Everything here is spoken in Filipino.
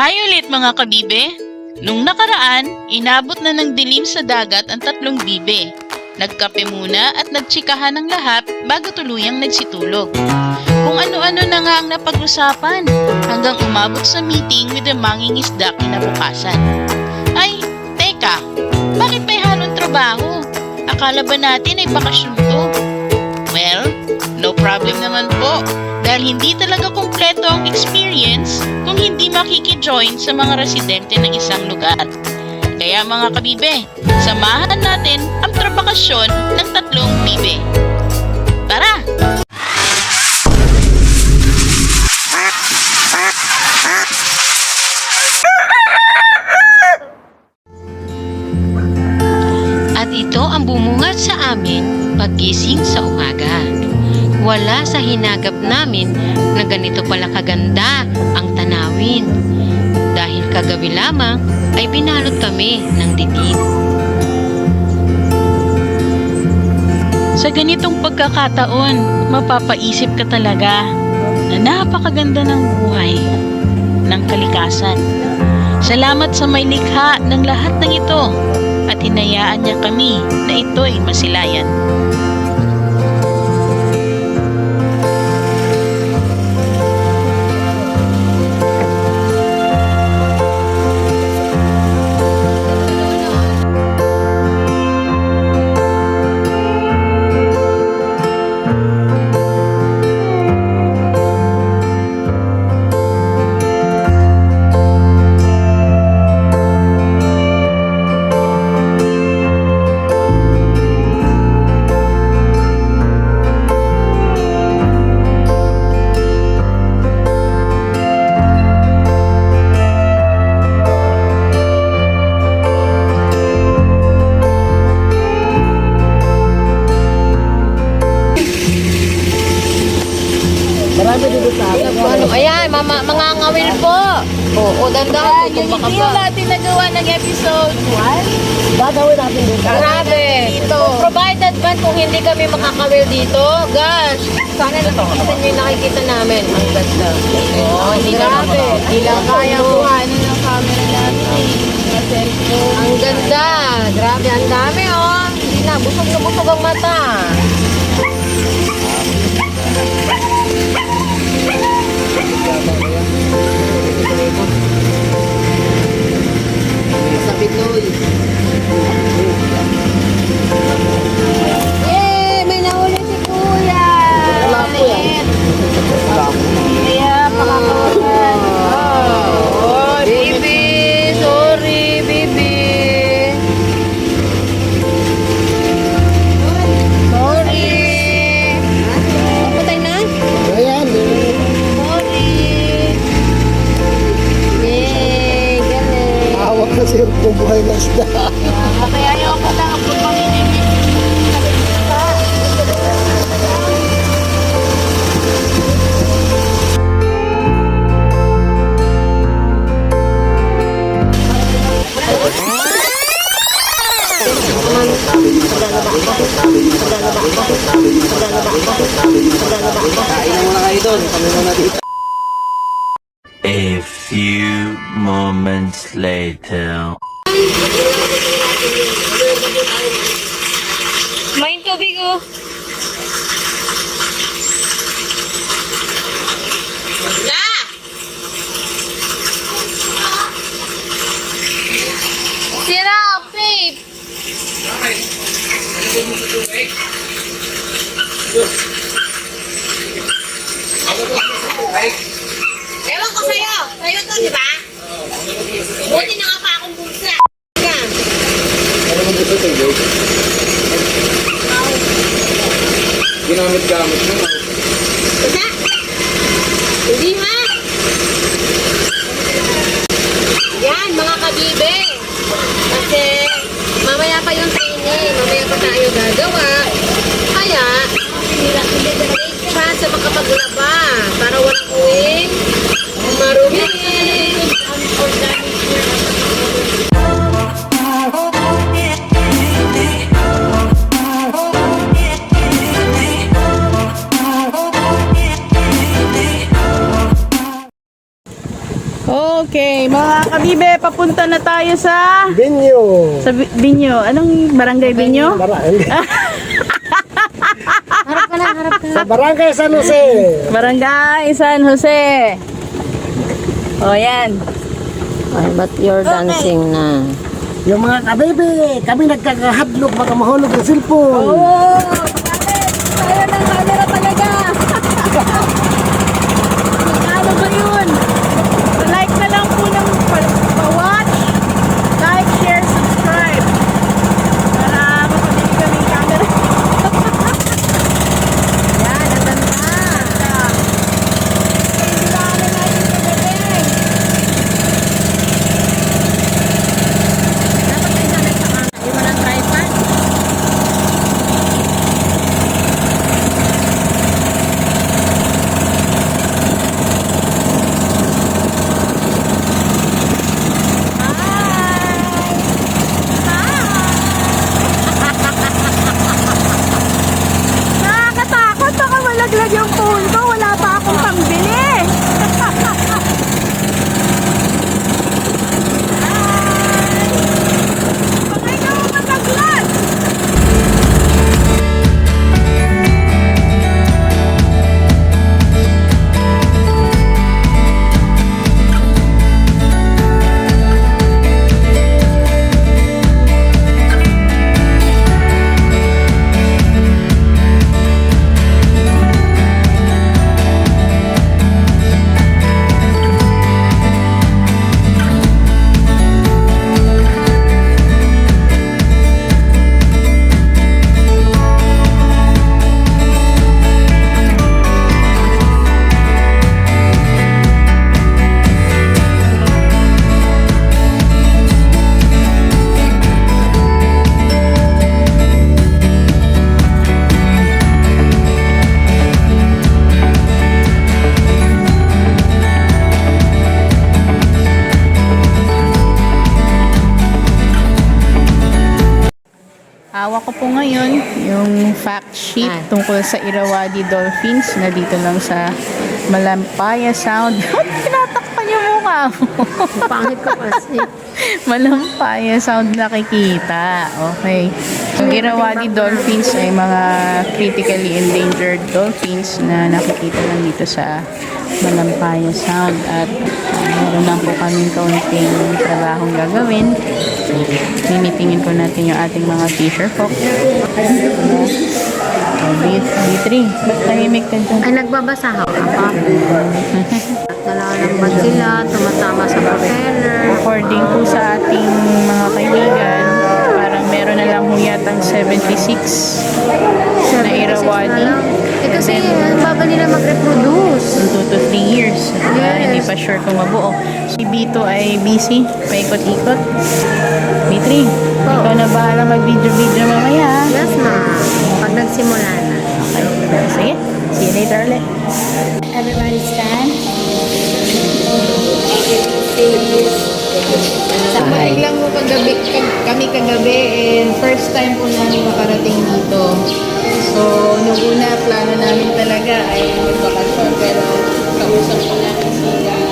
Hi ulit mga kabibe! Nung nakaraan, inabot na ng dilim sa dagat ang tatlong bibe. Nagkape muna at nagtsikahan ng lahat bago tuluyang nagsitulog. Kung ano-ano na nga ang napag-usapan hanggang umabot sa meeting with the mangingisda kinabukasan. Ay, teka, bakit may halong trabaho? Akala ba natin ay bakasyon to? Problem naman po dahil hindi talaga kumpleto ang experience kung hindi makikijoin sa mga residente ng isang lugar. Kaya mga kabibe, samahan natin ang Wala sa hinagap namin na ganito pala kaganda ang tanawin. Dahil kagabi lamang ay binalot kami ng dilim. Sa ganitong pagkakataon, mapapaisip ka talaga na napakaganda ng buhay, ng kalikasan. Salamat sa may likha ng lahat ng ito at hinayaan niya kami na ito'y masilayan. Ano, ayan, mama, mga ngawil po. Oo, dandahan po kung baka pa. natin nagawa ng episode 1. Gagawin natin dito. Grabe. Provided ba kung hindi kami makakawil dito? Gosh, sana nakikita nyo yung nakikita namin. Ang ganda. Oh, hindi grabe. Hindi lang kaya buhanin ng camera natin. Mga cellphone. Ang ganda. Grabe, ang dami oh. Hindi na, busog na busog ang mata. Sa Kainan mo na kayo doon. Kami muna dito. A few moments later. Main tubig oh. Sira, babe. Ewan ko sa'yo. Sa'yo to, di ba? Buti na nga pa akong bulsa. Ka. Ano mo gusto ito, Jay? Ginamit-gamit mo. Hindi ha? Yan, mga kabibe. Kasi, mamaya pa yung training. Mamaya pa tayo gagawa. Kaya, take chance sa makapaglaba para walang Okay, mga kabibe, papunta na tayo sa Binyo. sa Bi- Binyo. Anong barangay Binyo? Bara, hindi. Harap ka na, harap ka. Sa Barangay San Jose. Barangay San Jose. O yan. Ay, but you're dancing na. Yung mga kabibi, kami nagkakahadlok baka mahulog ng cellphone. Oh, tayo ng camera talaga. Ano ba yun? Like na lang po ng pa- pa-watch, like, share, subscribe. Para makabili kami ng camera. Yan, ang ganda. Hindi na kami natin kagabi. Dapat ay sanay sa camera. Di ba ng tripod? Nakakatakot. Baka malaglag yung phone yung fact sheet Ah. tungkol sa Irrawaddy Dolphins na dito lang sa Malampaya Sound. Ba't tinatakpan yung mukha mo? Pangit ko kasi. Malampaya Sound nakikita. Okay. Yung Irrawaddy Dolphins ay mga critically endangered dolphins na nakikita lang dito sa Malampaya Sound at uh, meron lang po kaming kaunting trabahong gagawin. Mimitingin po natin yung ating mga fisher folk. Oh, B, B3. Ba't tahimik ka dyan? Ay, nagbabasa ako. Apa. Nalalambat sila, tumatama sa propeller. According po sa ating mga kaibigan, parang meron na lang ho yatang 76 na Irrawaddy. Kasi, ang baba nila mag-reproduce. in 2 to 3 years. Diba? Yes. Hindi pa sure kung mabuo. Si B2 ay busy, paikot-ikot. B3, ikaw na bahala mag-video-video mamaya. Yes, ma. Pag nagsimula na. Okay. Sige. See you later ulit. Everybody stand. Sakay lang mo kagabi, kag- kami kagabi and first time po namin makarating dito. So, nung una, plano namin talaga ay magbakasyon pero kausap ko namin si uh,